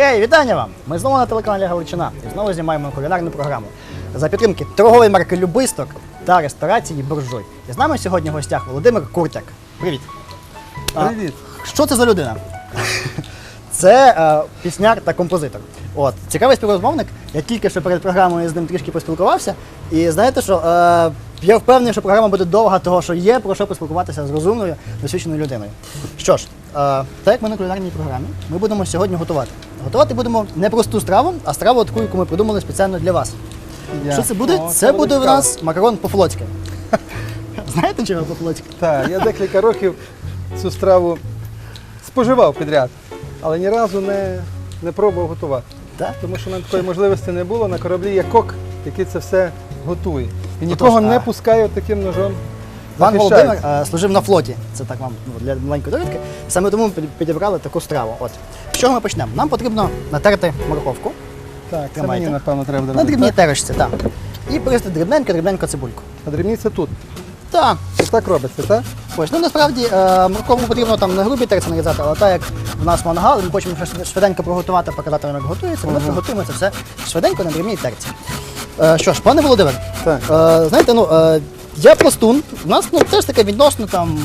Хей, вітання вам! Ми знову на телеканалі Галичина і знову знімаємо кулінарну програму за підтримки торгової марки Любисток та ресторації Буржуй. І з нами сьогодні в гостях Володимир Куртяк. Привіт! А, Привіт. Що це за людина? Це е, пісняр та композитор. От, цікавий співрозмовник. Я тільки що перед програмою з ним трішки поспілкувався. І знаєте що? Е, я впевнений, що програма буде довга, того що є про що поспілкуватися з розумною, досвідченою людиною. Що ж, е, так як ми на кулінарній програмі, ми будемо сьогодні готувати. Готувати будемо не просту страву, а страву таку, яку ми придумали спеціально для вас. Що це буде? О, це буде в нас макарон по-флотськи. Знаєте, чого по-флотськи? Так, я декілька років цю страву споживав підряд, але ні разу не, не пробував готувати. Так? Тому що нам такої можливості не було. На кораблі є кок, який це все готує. І нікого не пускає таким ножом. Пан. Володимир е, служив на флоті. Це так вам ну, для маленької довідки. Саме тому ми під- підібрали таку страву. От. З чого ми почнемо? Нам потрібно натерти морковку Так, це Тримайте. мені, напевно, треба на робити. дрібній так? терочці, так. І порізати дрібненько, дрібненько цибульку. А дрібні це тут. Так. Це так робиться, так? Ось, ну насправді е, морковку потрібно там на грубій терці нарізати, але так як в нас мангал, ми хочемо швиденько приготувати, показати вам, як готується, ми приготуємо це все швиденько на дрібній терці. Е, що ж, пане Володимир, Так. Е, знаєте, ну е, я пластун. У нас ну, теж така відносно там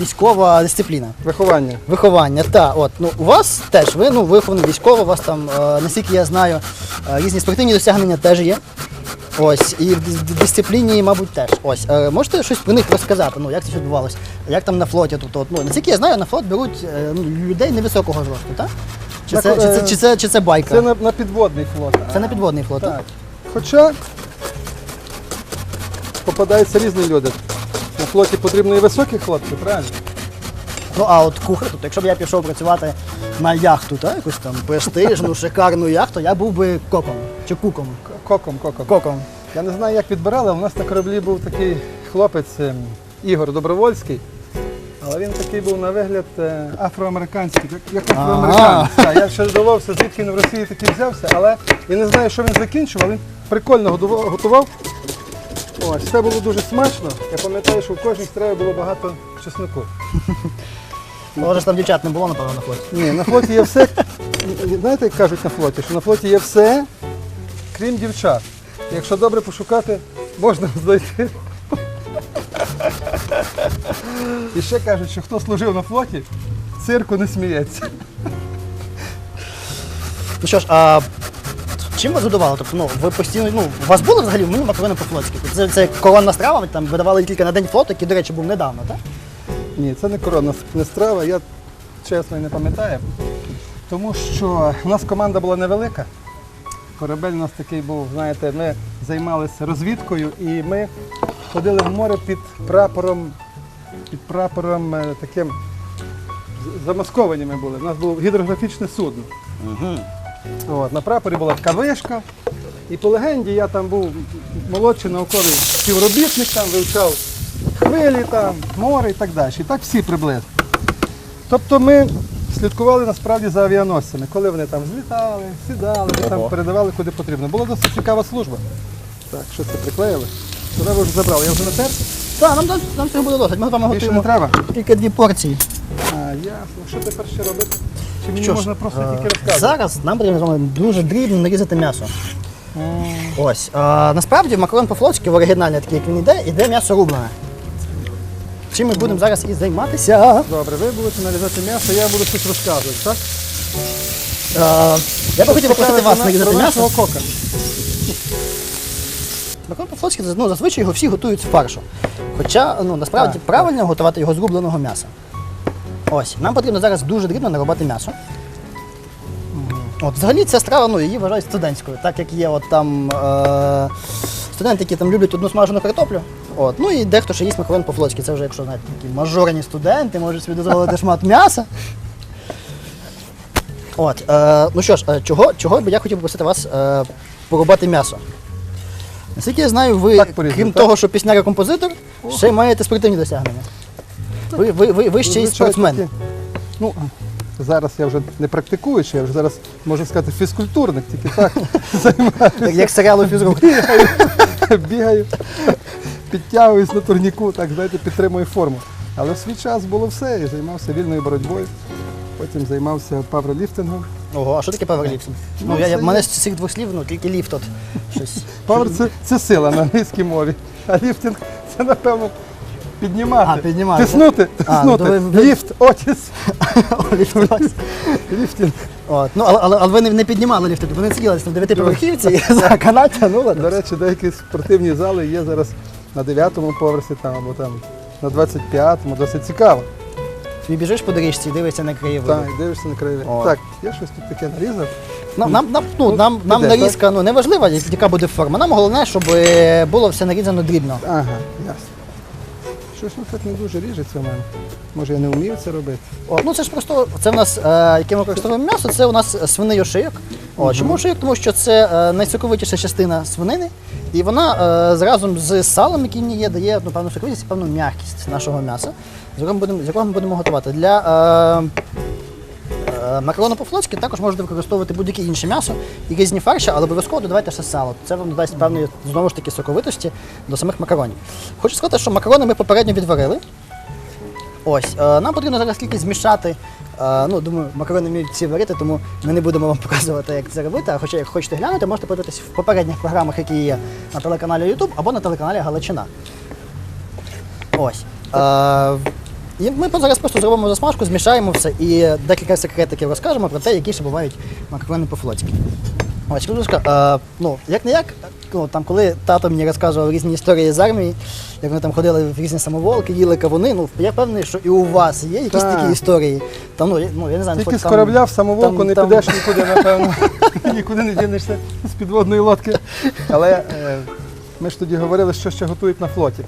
військова дисципліна. Виховання. Виховання, так. От ну у вас теж ви ну виховані військово, у вас там, е, наскільки я знаю, е, різні спортивні досягнення теж є. Ось, і в дис- дисципліні, мабуть, теж. Ось. Е, можете щось про них розказати? Ну, як це відбувалося? Як там на флоті? Тобто, от, ну, наскільки я знаю, на флот беруть е, ну, людей невисокого зросту, так? Чи На це, чи, це, е, чи, це, чи це байка? Це на, на підводний флот. Це не підводний флот, так? Так. Хоча попадаються різні люди. На флоті потрібно і високі хлопці, правильно? Ну а от кухар, тобто, якщо б я пішов працювати на яхту, так, якусь там престижну, шикарну яхту, я був би коком чи куком. Коком, коком. Коком. Я не знаю, як підбирали, але у нас на кораблі був такий хлопець ем, Ігор Добровольський. Але він такий був на вигляд е, афроамериканський, як, Ага. афроамериканець. Я ще здивався, звідки він в Росії такий взявся, але я не знаю, що він закінчував, він прикольно готував. Ось, все було дуже смачно. Я пам'ятаю, що в кожній страві було багато чесноку. Може ж там дівчат не було, напевно, на флоті. Ні, на флоті є все. Знаєте, як кажуть на флоті, що на флоті є все, крім дівчат. Якщо добре пошукати, можна знайти. І ще кажуть, що хто служив на флоті, цирку не сміється. Ну що ж, а чим вас годували? Тобто, ну, ви постійно, ну, у вас було взагалі в меню макарони по-флотськи? Тобто це, це коронна страва, там видавали тільки на день флоту, який, до речі, був недавно, так? Ні, це не коронна не страва, я чесно і не пам'ятаю. Тому що у нас команда була невелика. Корабель у нас такий був, знаєте, ми займалися розвідкою і ми ходили в море під прапором, під прапором е, таким з- замасковані ми були. У нас було гідрографічне судно. Угу. От, на прапорі була така вишка. І по легенді я там був молодший науковий співробітник, там вивчав хвилі, там, море і так далі. І так всі приблизно. Тобто ми слідкували насправді за авіаносцями, коли вони там злітали, сідали, ми там передавали куди потрібно. Була досить цікава служба. Так, що це приклеїли? Сюди ви вже забрали, я вже натер? Так, нам, нам, цього буде досить. Ми з вами не готуємо треба. тільки дві порції. А, ясно. Що тепер ще робити? Чи мені Що ж, можна просто е, тільки розказувати? Зараз нам потрібно дуже дрібно нарізати м'ясо. Ось. А, насправді макарон по-флотськи в оригіналі, такий, як він йде, іде м'ясо рублене. Чим ми будемо зараз і займатися. Добре, ви будете нарізати м'ясо, я буду щось розказувати, так? А, я би хотів попросити вас нарізати м'ясо. нашого кока. Макарон по-флотськи, ну, зазвичай його всі готують з фаршу. Хоча ну, насправді правильно готувати його з рубленого м'яса. Ось, нам потрібно зараз дуже дрібно наробити м'ясо. От, взагалі ця страва, ну, її вважають студентською, так як є от там е- студенти, які там люблять одну смажену картоплю. От, ну і дехто ще їсть макарон по-флотськи. Це вже, якщо знаєте, такі мажорні студенти, можуть собі дозволити шмат м'яса. От, е, ну що ж, е, чого, чого б я хотів попросити вас е, порубати м'ясо? Наскільки я знаю, ви, Так порізно, крім так? того, що пісняр і композитор, ще й маєте спортивні досягнення. Ви, ви, ви, ви ще й спортсмен. Ну, зараз я вже не практикуючий, я вже зараз можу сказати фізкультурник, тільки так займаюся, Як, серіалу фізрук. бігаю, підтягуюсь на турніку, так знаєте, підтримую форму. Але в свій час було все. Я займався вільною боротьбою, потім займався паверліфтингом. Ого, а що таке паверліфтинг? Ну, я, я, мене з цих двох слів, ну, тільки ліфт от щось. Павер це, це сила на англійській мові. А ліфтинг це, напевно, піднімати. А, піднімати, Тиснути, А, ну, ви- Ліфт, отіс. Ліфт. Ліфтинг. От. Ну, але, але, але ви не, піднімали ліфти, ви не сиділи на дев'ятиповерхівці і за канат. До речі, деякі спортивні зали є зараз на 9-му поверсі там, або там на 25-му. Досить цікаво. Ти біжиш по доріжці і дивишся на краєвиди. Так, і дивишся на краєвид. Так, я щось тут таке нарізав. Нам, нам, нам, ну, нам, нам нарізка ну, не важлива, яка буде форма. Нам головне, щоб е, було все нарізано дрібно. Ага, ясно. Щось ну, так не дуже ріжеться в мене. Може я не вмію це робити. О, ну це ж просто це в нас, е, яке ми використовуємо м'ясо, це у нас свиний ошийок. О, Чому ошийок? Тому що це е, найсоковитіша частина свинини, і вона е, разом з салом, який в ній є, дає ну, певну соковитість і певну м'якість нашого м'яса, з якого ми будемо, з якого ми будемо готувати. Для е, е, макарону по-флотськи також можете використовувати будь-яке інше м'ясо і різні фарші, але обов'язково додавайте ще сало. Це вам додасть певної знову ж таки соковитості до самих макаронів. Хочу сказати, що макарони ми попередньо відварили. Ось, е, нам потрібно зараз тільки змішати. Е, ну, думаю, макарони вміють всі варити, тому ми не будемо вам показувати, як це робити. А хоча, як хочете глянути, можете подивитися в попередніх програмах, які є на телеканалі YouTube або на телеканалі Галичина. Ось. І ми зараз просто зробимо засмажку, змішаємо все і декілька секретиків розкажемо про те, які ще бувають макарони по-флотськи. Ось, е, ну, як не як, ну, там, коли тато мені розказував різні історії з армії, як вони там ходили в різні самоволки, їли кавуни, ну, я впевнений, що і у вас є якісь Так. такі історії. Там, ну, я, ну, я не знаю, Тільки хоч з там- корабля в самоволку там- не там- підеш нікуди, напевно. нікуди не дінешся з підводної лодки. Але е, ми ж тоді говорили, що ще готують на флоті.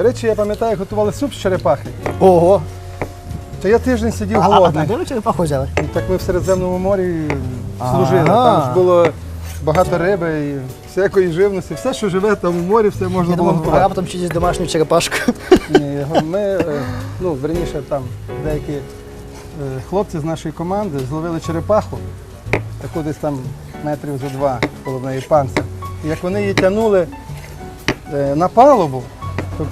До речі, я пам'ятаю, готували суп з черепахи. Ого! То я тиждень сидів А, а, а де ви черепаху взяли? Так ми в Середземному морі служили. Там ж було багато риби і всякої живності. Все, що живе там у морі, все можна Я було думав, готувати. раптом чиїсь домашню черепашку. Ні, ми, е, ну, верніше, там деякі е, хлопці з нашої команди зловили черепаху, таку десь там метрів за два коло неї панцир. І як вони її тягнули е, на палубу, то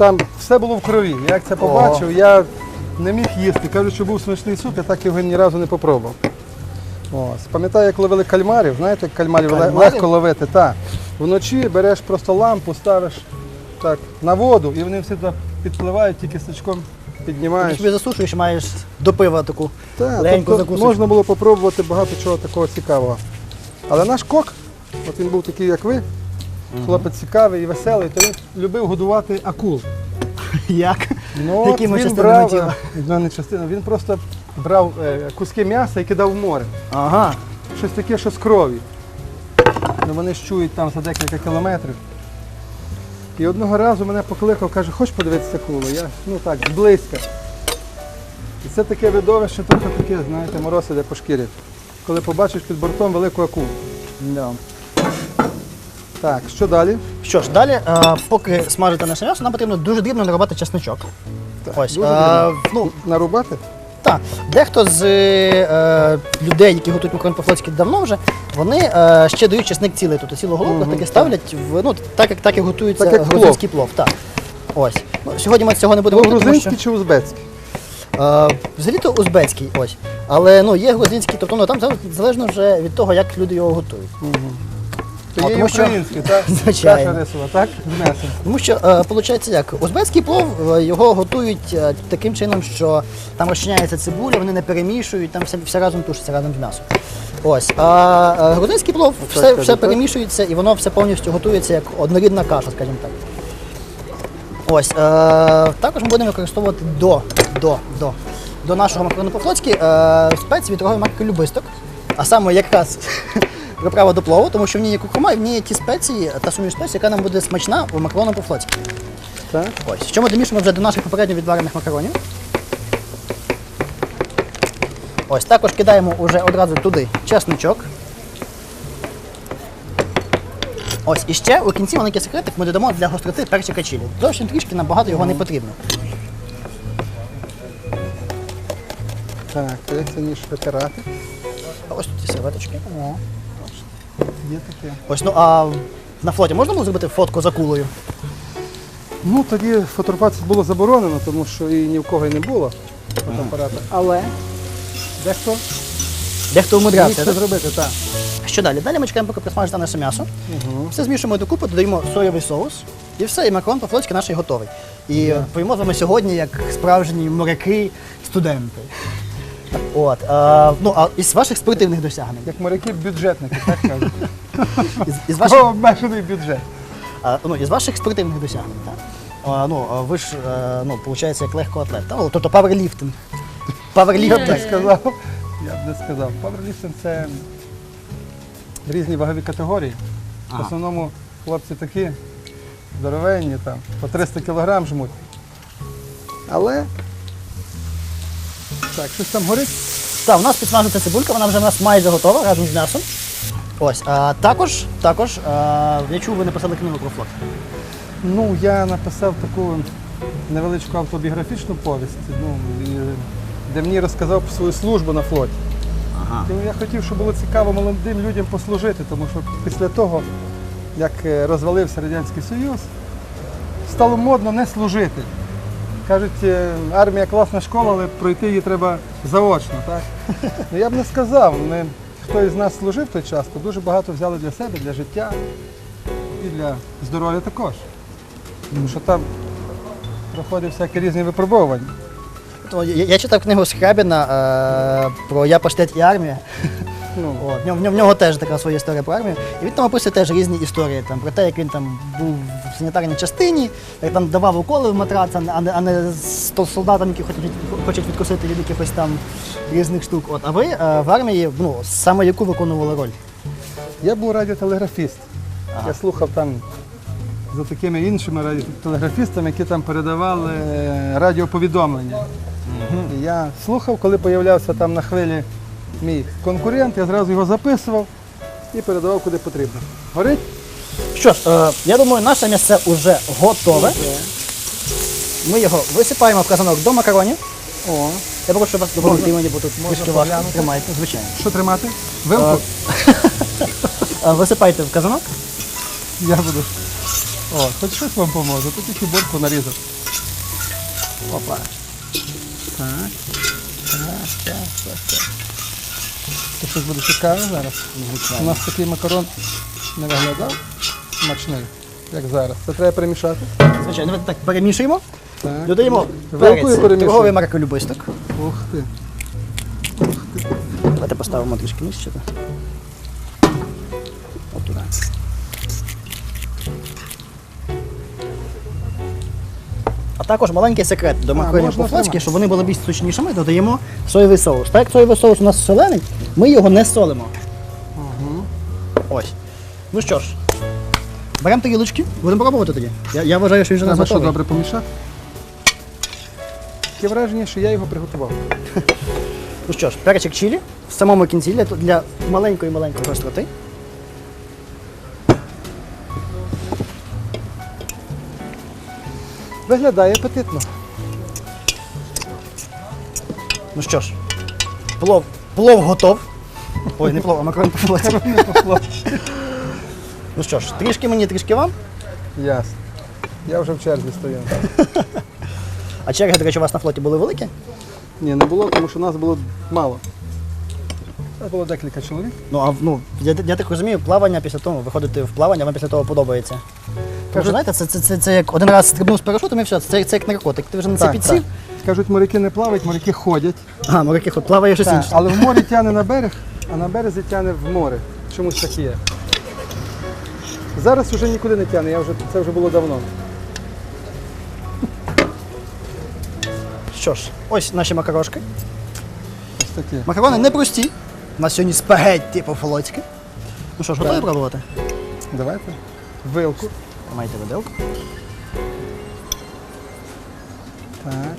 там все було в крові. Я Як це побачив, я не міг їсти. Кажуть, що був смачний суп, я так його ні разу не попробував. Ось. Пам'ятаю, як ловили кальмарів, знаєте, як кальмарів, Кальмарів? легко ловити. Так. Вночі береш просто лампу, ставиш так, на воду, і вони всі туди підпливають, тільки сачком Ти піднімаєш. собі засушуєш маєш до пива таку Так, тобто закусочку. можна було попробувати багато чого такого цікавого. Але наш кок, от він був такий, як ви, хлопець цікавий і веселий, то він любив годувати акул. Як? Ну, от Якими він частинами брав, тіла? ну, не частина, він просто брав е, куски м'яса і кидав в море. Ага. Щось таке, що з крові. Ну, вони ж чують там за декілька кілометрів. І одного разу мене покликав, каже, хочеш подивитися акулу? Я, ну так, зблизька. І це таке видовище, трохи таке, знаєте, мороз іде по шкірі. Коли побачиш під бортом велику акулу. Да. Так, що далі? Що ж, далі, е, поки смажите наше м'ясо, нам потрібно дуже дрібно нарубати чесничок. Ось, дуже е, дрібно. ну, Нарубати? так, дехто з е, людей, які готують макарон по-флотськи давно вже, вони е, ще дають чесник цілий, тобто цілу головку, Мгм, таки так. ставлять в ну, так, як так і готується Так, як плов. грузинський плов. Так. Ось. Ну, сьогодні ми цього не будемо робити, тому що грузинський чи узбецький? е, взагалі-то узбецький, ось. Але ну, є грузинський, тобто ну, там залежно вже від того, як люди його готують. То є і тому що- так? Звичайно. Каша рисова, так? З. Тому що е, виходить як, узбецький плов е, його готують е, таким чином, що там розчиняється цибуля, вони не перемішують, там все, все разом тушиться разом з м'ясом. Ось. А е, грузинський плов все, все так. перемішується і воно все повністю готується як однорідна каша, скажімо так. Ось. Е, також ми будемо використовувати до, до, до, до нашого макарону по-флотськи е, спеції від торгової марки Любисток. А саме якраз приправа до плову, тому що в ній є кукурма і в ній є ті спеції, та суміш спецій, яка нам буде смачна у макарону по-флотськи. Так? Ось, що ми домішуємо вже до наших попередньо відварених макаронів. Ось, також кидаємо уже одразу туди чесночок. Ось, і ще у кінці маленький секретик ми додамо для гостроти перчика чилі. Зовсім трішки набагато його не потрібно. Так, це ніж витирати? Ось тут ці серветочки. О, є таке. Ось, ну а на флоті можна було зробити фотку за кулею? Ну, тоді фотографуватися було заборонено, тому що і ні в кого і не було фотоапарата. Але дехто Дехто умудрявся. Це так? зробити, так. Що далі? Далі ми чекаємо, поки присмажиться наше м'ясо. Все змішуємо докупи, додаємо соєвий соус. І все, і макарон по-флотськи наш готовий. І поїмо з вами сьогодні як справжні моряки, студенти. От, а, ну, а із ваших спортивних досягнень, Як моряки-бюджетники, так кажуть. із, із ваших обмежений бюджет. А, ну, із ваших спортивних досягнень, так? А, ну, а ви ж, е, ну, виходить, як легкоатлет, так? Ну, тобто паверліфтинг. Я б Паверліфтинг. не сказав. Я б не сказав. Паверліфтинг це різні вагові категорії. В Ага. основному хлопці такі здоровенні, там, по 300 кг жмуть. Але так, щось там горить. Так, у нас підсмажується цибулька, вона вже в нас майже готова разом з м'ясом. Ось, а, також, також, а, я чув, ви написали книгу про флот. Ну, я написав таку невеличку автобіографічну повість, ну, і, де мені розказав про свою службу на флоті. Ага. Тому я хотів, щоб було цікаво молодим людям послужити, тому що після того, як е, розвалився Радянський Союз, стало модно не служити. Кажуть, е, армія класна школа, але пройти її треба заочно. Так? Ну, я б не сказав, ми, хто із нас служив той час, то дуже багато взяли для себе, для життя і для здоров'я також. Тому що там проходять всякі різні випробовування. Я, читав книгу Схрябіна е, про Я паштет і армія. Ну, От, в, нього, в нього- в нього теж така своя історія про армію. І він там описує теж різні історії там, про те, як він там був в санітарній частині, як там давав уколи в матрац, а не, а не, солдатам, які хочуть, хочуть відкусити від якихось там різних штук. От, а ви е, в армії ну, саме яку виконували роль? Я був радіотелеграфіст. Я слухав там за такими іншими радіотелеграфістами, які там передавали е, радіоповідомлення. І я слухав, коли появлявся там на хвилі мій конкурент, я зразу його записував і передавав куди потрібно. Горить? Що ж, е, я думаю, наше м'ясо вже готове. Ми його висипаємо в казанок до макаронів. О, Я прошу вас допомогти мені, бо тут трішки важко. поглянути? Тримайте, звичайно. що тримати? Вилку? Е, Висипайте в казанок. Я буду. О, хоч щось вам поможе, тут тільки борку нарізав. Опа. Так. Так, так, так, так. Це щось буде цікаве зараз. У нас такий макарон не виглядав смачний, як зараз. Це треба перемішати. Звичайно, так перемішуємо. Так. Додаємо перець, торговий марколюбисток. Ух ти. Давайте поставимо трішки нижче. А також маленький секрет до макаронів по-флотськи, щоб вони були більш сочнішими, додаємо соєвий соус. Так як соєвий соус у нас солений, ми його не солимо. Ось. Ну що ж, беремо тарілочки, будемо пробувати тоді. Я, я вважаю, що він вже нас Треба що готовий. добре помішати. Таке враження, що я його приготував. Ну що ж, перчик чилі в самому кінці для, для маленької маленької гостроти. Виглядає апетитно. Ну що ж, плов, плов готов. Ой, не плов, а макарон по-флотськи. Ну що ж, трішки мені, трішки вам. Ясно. Я вже в черзі стою. А черги, до речі, у вас на флоті були великі? Ні, не було, тому що нас було мало. Нас було декілька чоловік. Ну, а ну, я, я так розумію, плавання після того, виходити в плавання, вам після того подобається. Тому знаєте, це, це, це, це як один раз стрибнув з парашутом і все, це, це як наркотик. Ти вже на це підсів. Кажуть, моряки не плавають, моряки ходять. А, моряки ход плаває щось інше. але в морі тягне на берег, а на березі тягне в море. Чомусь так є. Зараз вже нікуди не тягне, я вже, це вже було давно. Що ж, ось наші макарошки. Ось таке. Макарони не прості. У нас сьогодні спагетті по-флотськи. Ну що ж, готові пробувати? Давайте. Вилку. Тримайте виделку. Так.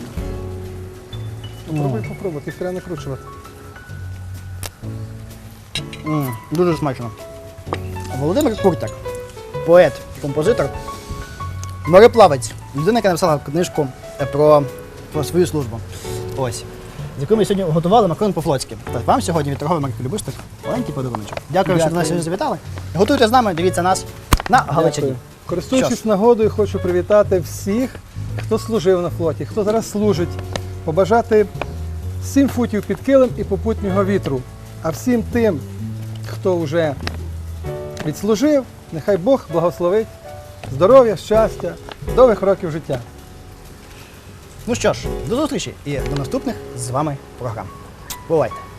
Попробуй, попробуй, їх треба накручувати. М, дуже смачно. Володимир Куртяк, поет, композитор, мореплавець, людина, яка написала книжку е, про, про свою службу. Ось. З якою ми сьогодні готували макарон по-флотськи. Так, вам сьогодні від торгової марки Любисток маленький подаруночок. Дякую, що до нас сьогодні завітали. Готуйте з нами, дивіться нас на Галичині. Дякую. Користуючись Що нагодою, хочу привітати всіх, хто служив на флоті, хто зараз служить, побажати сім футів під килим і попутнього вітру. А всім тим, хто вже відслужив, нехай Бог благословить здоров'я, щастя, довгих років життя. Ну що ж, до зустрічі і до наступних з вами програм. Бувайте!